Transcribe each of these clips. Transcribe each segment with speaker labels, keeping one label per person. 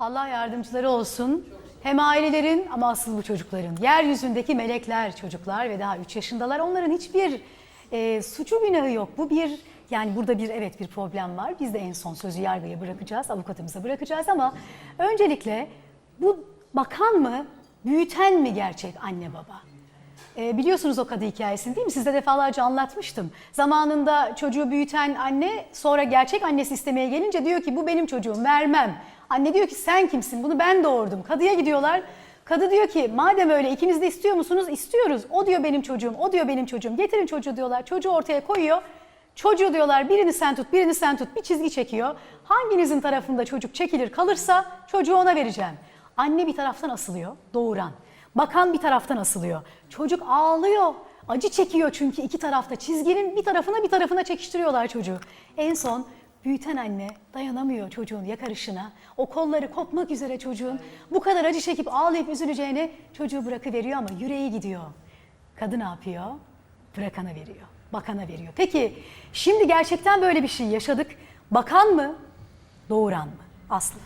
Speaker 1: Allah yardımcıları olsun. Hem ailelerin ama asıl bu çocukların. Yeryüzündeki melekler çocuklar ve daha 3 yaşındalar. Onların hiçbir e, suçu günahı yok. Bu bir yani burada bir evet bir problem var. Biz de en son sözü yargıya bırakacağız, avukatımıza bırakacağız ama öncelikle bu bakan mı, büyüten mi gerçek anne baba? E, biliyorsunuz o kadı hikayesini değil mi? Size defalarca anlatmıştım. Zamanında çocuğu büyüten anne sonra gerçek annesi istemeye gelince diyor ki bu benim çocuğum vermem. Anne diyor ki sen kimsin? Bunu ben doğurdum. Kadıya gidiyorlar. Kadı diyor ki madem öyle ikiniz de istiyor musunuz? İstiyoruz. O diyor benim çocuğum, o diyor benim çocuğum. Getirin çocuğu diyorlar. Çocuğu ortaya koyuyor. Çocuğu diyorlar birini sen tut, birini sen tut. Bir çizgi çekiyor. Hanginizin tarafında çocuk çekilir kalırsa çocuğu ona vereceğim. Anne bir taraftan asılıyor, doğuran. Bakan bir taraftan asılıyor. Çocuk ağlıyor. Acı çekiyor çünkü iki tarafta. Çizginin bir tarafına bir tarafına çekiştiriyorlar çocuğu. En son büyüten anne dayanamıyor çocuğun yakarışına. O kolları kopmak üzere çocuğun bu kadar acı çekip ağlayıp üzüleceğine çocuğu bırakıveriyor ama yüreği gidiyor. Kadın ne yapıyor? Bırakana veriyor. Bakana veriyor. Peki şimdi gerçekten böyle bir şey yaşadık. Bakan mı? Doğuran mı? Aslı.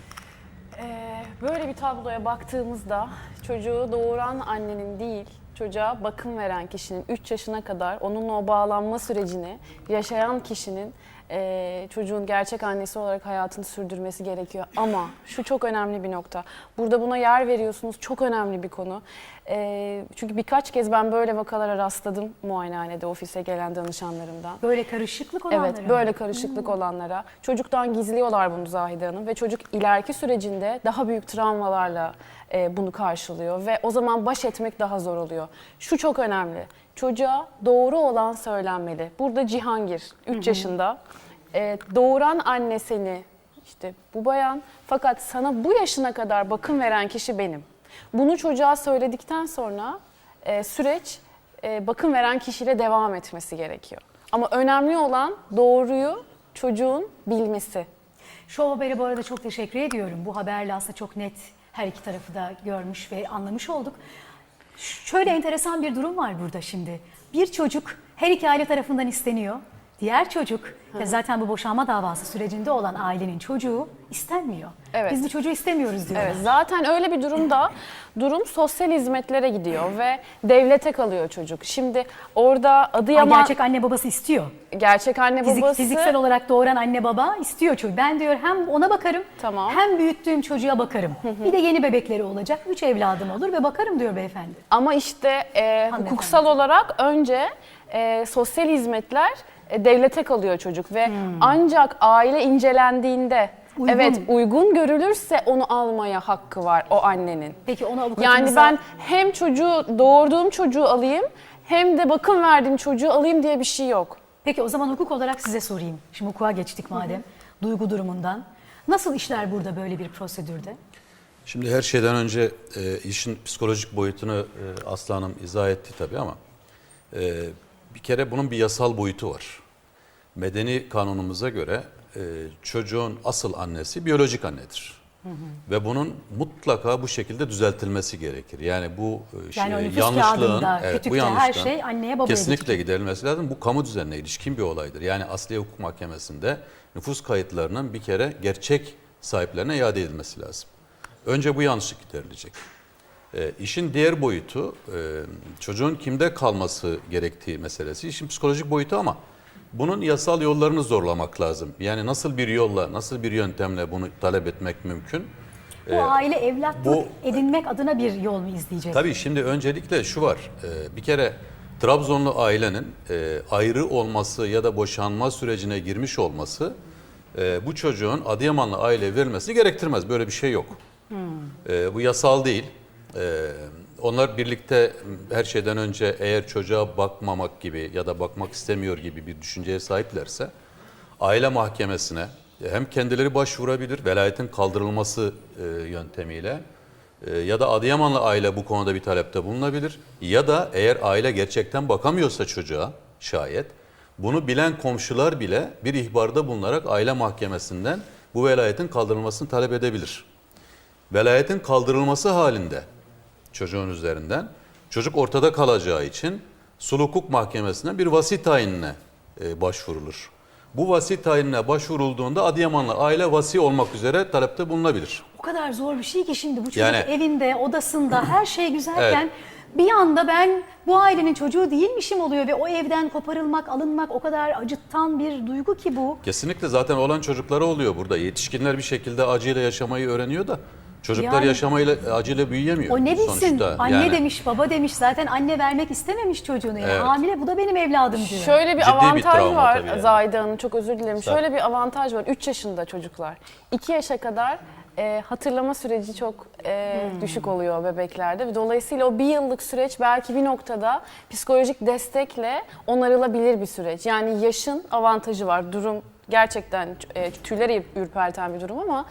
Speaker 2: Ee, böyle bir tabloya baktığımızda çocuğu doğuran annenin değil, çocuğa bakım veren kişinin 3 yaşına kadar onunla o bağlanma sürecini yaşayan kişinin eee, çocuğun gerçek annesi olarak hayatını sürdürmesi gerekiyor. Ama şu çok önemli bir nokta. Burada buna yer veriyorsunuz. Çok önemli bir konu. Eee, çünkü birkaç kez ben böyle vakalara rastladım muayenehanede ofise gelen danışanlarımdan.
Speaker 1: Böyle karışıklık olanlara
Speaker 2: Evet, böyle karışıklık olanlara. Çocuktan gizliyorlar bunu Zahide Hanım ve çocuk ileriki sürecinde daha büyük travmalarla e, bunu karşılıyor ve o zaman baş etmek daha zor oluyor. Şu çok önemli. Çocuğa doğru olan söylenmeli. Burada Cihangir 3 yaşında. E, doğuran anne seni işte bu bayan fakat sana bu yaşına kadar bakım veren kişi benim. Bunu çocuğa söyledikten sonra e, süreç e, bakım veren kişiyle devam etmesi gerekiyor. Ama önemli olan doğruyu çocuğun bilmesi.
Speaker 1: Show Haber'e bu arada çok teşekkür ediyorum. Bu haberle aslında çok net her iki tarafı da görmüş ve anlamış olduk. Şöyle enteresan bir durum var burada şimdi. Bir çocuk her iki aile tarafından isteniyor. Diğer çocuk ya zaten bu boşanma davası sürecinde olan ailenin çocuğu istenmiyor.
Speaker 2: Evet.
Speaker 1: Biz bu çocuğu istemiyoruz diyorlar.
Speaker 2: Evet, zaten öyle bir durumda durum sosyal hizmetlere gidiyor ve devlete kalıyor çocuk. Şimdi orada
Speaker 1: Ay,
Speaker 2: Adıyaman
Speaker 1: gerçek anne babası istiyor.
Speaker 2: gerçek anne
Speaker 1: Fizik-
Speaker 2: babası
Speaker 1: fiziksel olarak doğuran anne baba istiyor çocuğu. Ben diyor hem ona bakarım
Speaker 2: Tamam.
Speaker 1: hem büyüttüğüm çocuğa bakarım. bir de yeni bebekleri olacak. Üç evladım olur ve bakarım diyor beyefendi.
Speaker 2: Ama işte e, hukuksal olarak önce e, sosyal hizmetler e, devlete kalıyor çocuk ve ancak aile incelendiğinde
Speaker 1: Hmm. Uygun.
Speaker 2: evet uygun görülürse onu almaya hakkı var o annenin.
Speaker 1: Peki onu avukatımıza...
Speaker 2: Yani ben hem çocuğu doğurduğum çocuğu alayım hem de bakım verdiğim çocuğu alayım diye bir şey yok.
Speaker 1: Peki o zaman hukuk olarak size sorayım. Şimdi hukuka geçtik madem. Duygu durumundan. Nasıl işler burada böyle bir prosedürde?
Speaker 3: Şimdi her şeyden önce e, işin psikolojik boyutunu e, Aslı Hanım izah etti tabii ama e, bir kere bunun bir yasal boyutu var. Medeni kanunumuza göre e, çocuğun asıl annesi biyolojik annedir. Ve bunun mutlaka bu şekilde düzeltilmesi gerekir. Yani bu e,
Speaker 1: Yani
Speaker 3: şey,
Speaker 1: nüfus
Speaker 3: yanlışlığın, evet, bu
Speaker 1: kütükte her
Speaker 3: yanlışlığın
Speaker 1: şey anneye babaya
Speaker 3: kesinlikle giderilmesi lazım. Bu kamu düzenine ilişkin bir olaydır. Yani Asliye Hukuk Mahkemesi'nde nüfus kayıtlarının bir kere gerçek sahiplerine iade edilmesi lazım. Önce bu yanlışlık giderilecek. E, işin diğer boyutu e, çocuğun kimde kalması gerektiği meselesi. İşin psikolojik boyutu ama bunun yasal yollarını zorlamak lazım. Yani nasıl bir yolla, nasıl bir yöntemle bunu talep etmek mümkün?
Speaker 1: Bu aile evlatlık
Speaker 3: bu-
Speaker 1: edinmek adına bir yol mu izleyecek?
Speaker 3: Tabii şimdi öncelikle şu var. e, bir kere Trabzonlu ailenin e, ayrı olması ya da boşanma sürecine girmiş olması e, bu çocuğun Adıyamanlı aile verilmesi gerektirmez. Böyle bir şey yok. E, bu yasal değil. E, onlar birlikte her şeyden önce eğer çocuğa bakmamak gibi ya da bakmak istemiyor gibi bir düşünceye sahiplerse aile mahkemesine hem kendileri başvurabilir velayetin kaldırılması e, yöntemiyle e, ya da Adıyamanlı aile bu konuda bir talepte bulunabilir ya da eğer aile gerçekten bakamıyorsa çocuğa şayet bunu bilen komşular bile bir ihbarda bulunarak aile mahkemesinden bu velayetin kaldırılmasını talep edebilir. Velayetin kaldırılması halinde çocuğun üzerinden çocuk ortada kalacağı için sulh hukuk mahkemesine bir vasi tayinine e, başvurulur. Bu vasi tayinine başvurulduğunda Adıyamanlı aile vasi olmak üzere talepte bulunabilir.
Speaker 1: O kadar zor bir şey ki şimdi bu çocuk
Speaker 3: Yani-
Speaker 1: evinde, odasında her şey güzelken bir anda ben bu ailenin çocuğu değilmişim oluyor ve o evden koparılmak, alınmak o kadar acıttan bir duygu ki bu.
Speaker 3: Kesinlikle zaten olan çocuklara oluyor burada. Yetişkinler bir şekilde acıyla yaşamayı öğreniyor da çocuklar
Speaker 1: Yani-
Speaker 3: yaşamayla acıyla büyüyemiyor.
Speaker 1: O ne bilsin?
Speaker 3: sonuçta.
Speaker 1: Anne
Speaker 3: Yani
Speaker 1: demiş, baba demiş. Zaten anne vermek istememiş çocuğunu. Yani
Speaker 3: Evet.
Speaker 1: Hamile bu da benim evladım diyor.
Speaker 2: Şöyle bir
Speaker 3: Ciddi bir
Speaker 2: avantaj
Speaker 3: travma
Speaker 2: var
Speaker 3: tabii yani.
Speaker 2: Zahide Hanım çok özür dilerim. Şöyle bir avantaj var 3 yaşında çocuklar. 2 yaşa kadar e, hatırlama süreci çok e,
Speaker 1: Hmm.
Speaker 2: düşük oluyor bebeklerde. Ve Dolayısıyla o bir yıllık süreç belki bir noktada psikolojik destekle onarılabilir bir süreç. Yani yaşın avantajı var. Durum gerçekten e, tüyleri ürperten bir durum ama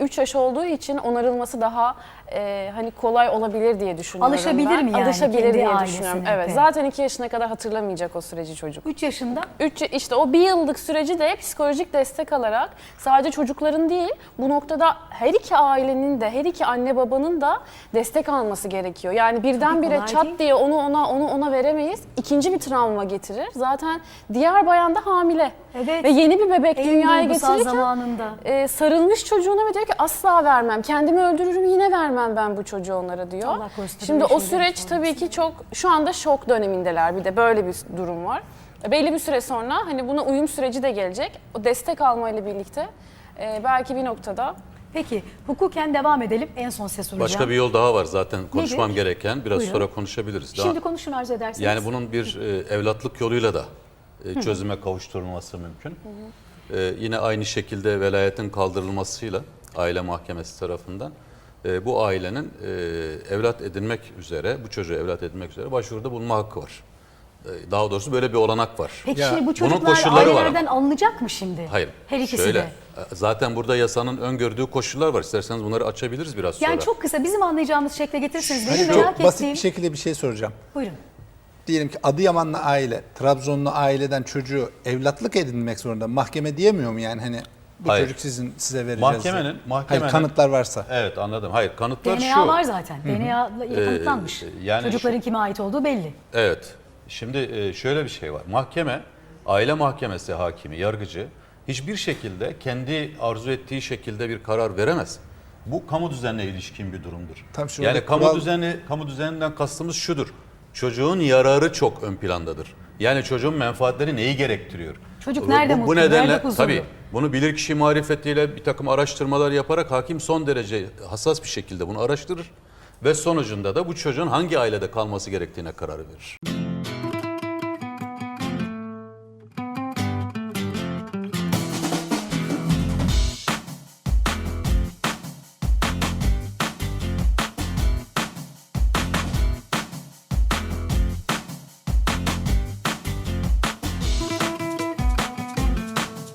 Speaker 2: 3 yaş olduğu için onarılması daha e, hani kolay olabilir diye düşünüyorum
Speaker 1: Alışabilir
Speaker 2: ben.
Speaker 1: mi yani
Speaker 2: Alışabilir
Speaker 1: kendi
Speaker 2: diye
Speaker 1: ailesine?
Speaker 2: düşünüyorum. Evet. Zaten 2 yaşına kadar hatırlamayacak o süreci çocuk.
Speaker 1: 3 yaşında
Speaker 2: Üç, işte o bir yıllık süreci de psikolojik destek alarak sadece çocukların değil bu noktada her iki ailenin de her iki anne babanın da destek alması gerekiyor. Yani birdenbire
Speaker 1: kolay
Speaker 2: çat
Speaker 1: değil.
Speaker 2: diye onu ona onu ona veremeyiz. İkinci bir travma getirir. Zaten diğer bayan da hamile.
Speaker 1: Evet.
Speaker 2: Ve yeni bir bebek
Speaker 1: en
Speaker 2: dünyaya getirirken
Speaker 1: zamanında.
Speaker 2: e, sarılmış çocuğuna ve diyor ki asla vermem. Kendimi öldürürüm yine vermem ben bu çocuğu onlara diyor.
Speaker 1: Allah korusun,
Speaker 2: Şimdi o süreç tabii ki çok şu anda şok dönemindeler bir de böyle bir durum var. E, Belli bir süre sonra hani buna uyum süreci de gelecek. O destek almayla birlikte e, belki bir noktada
Speaker 1: Peki hukuken devam edelim. En son ses soracağım.
Speaker 3: Başka bir yol daha var zaten konuşmam
Speaker 1: Nedir?
Speaker 3: gereken. Biraz
Speaker 1: Buyurun.
Speaker 3: sonra konuşabiliriz. Daha,
Speaker 1: Şimdi konuşun arzu ederseniz.
Speaker 3: yani bunun bir e, evlatlık yoluyla da e, çözüme kavuşturulması mümkün. E, yine aynı şekilde velayetin kaldırılmasıyla aile mahkemesi tarafından e, bu ailenin e, evlat edinmek üzere, bu çocuğu evlat edinmek üzere başvuruda bulunma hakkı var. E, daha doğrusu böyle bir olanak var.
Speaker 1: Peki
Speaker 4: Ya,
Speaker 1: şimdi bu
Speaker 3: bunun
Speaker 1: çocuklar
Speaker 3: koşulları var
Speaker 1: ailelerden alınacak mı şimdi?
Speaker 3: Hayır.
Speaker 1: Her ikisi
Speaker 3: şöyle,
Speaker 1: de.
Speaker 3: e, Zaten burada yasanın öngördüğü koşullar var. İsterseniz bunları açabiliriz biraz sonra.
Speaker 1: Yani çok kısa bizim anlayacağımız şekle getirirseniz benim
Speaker 4: Hani
Speaker 1: merak
Speaker 4: çok basit
Speaker 1: ettiğim...
Speaker 4: bir şekilde bir şey soracağım.
Speaker 1: Buyurun.
Speaker 4: Diyelim ki Adıyamanlı aile, Trabzonlu aileden çocuğu evlatlık edinmek zorunda. Mahkeme diyemiyor mu yani hani bu
Speaker 3: Hayır.
Speaker 4: çocuk sizin size vereceğiz.
Speaker 3: Mahkemenin-
Speaker 4: diye?
Speaker 3: mahkemenin-
Speaker 4: Hayır, kanıtlar varsa.
Speaker 3: Evet anladım. Hayır kanıtlar
Speaker 1: DNA
Speaker 3: şu.
Speaker 1: var zaten. DNA ile kanıtlanmış.
Speaker 3: Ee, yani
Speaker 1: Çocukların kime ait olduğu belli.
Speaker 3: Evet. Şimdi e, şöyle bir şey var. Mahkeme, aile mahkemesi hakimi, yargıcı hiçbir şekilde kendi arzu ettiği şekilde bir karar veremez. Bu kamu düzenine ilişkin bir durumdur.
Speaker 4: Tam şurada
Speaker 3: yani kamu
Speaker 4: kural-
Speaker 3: düzeni, kamu düzeninden kastımız şudur. Çocuğun yararı çok ön plandadır. Yani çocuğun menfaatleri neyi gerektiriyor?
Speaker 1: Çocuk nerede
Speaker 3: bu,
Speaker 1: mutlu,
Speaker 3: bu nedenle
Speaker 1: nerede huzurlu?
Speaker 3: tabii bunu bilirkişi marifetiyle bir takım araştırmalar yaparak hakim son derece hassas bir şekilde bunu araştırır ve sonucunda da bu çocuğun hangi ailede kalması gerektiğine karar verir.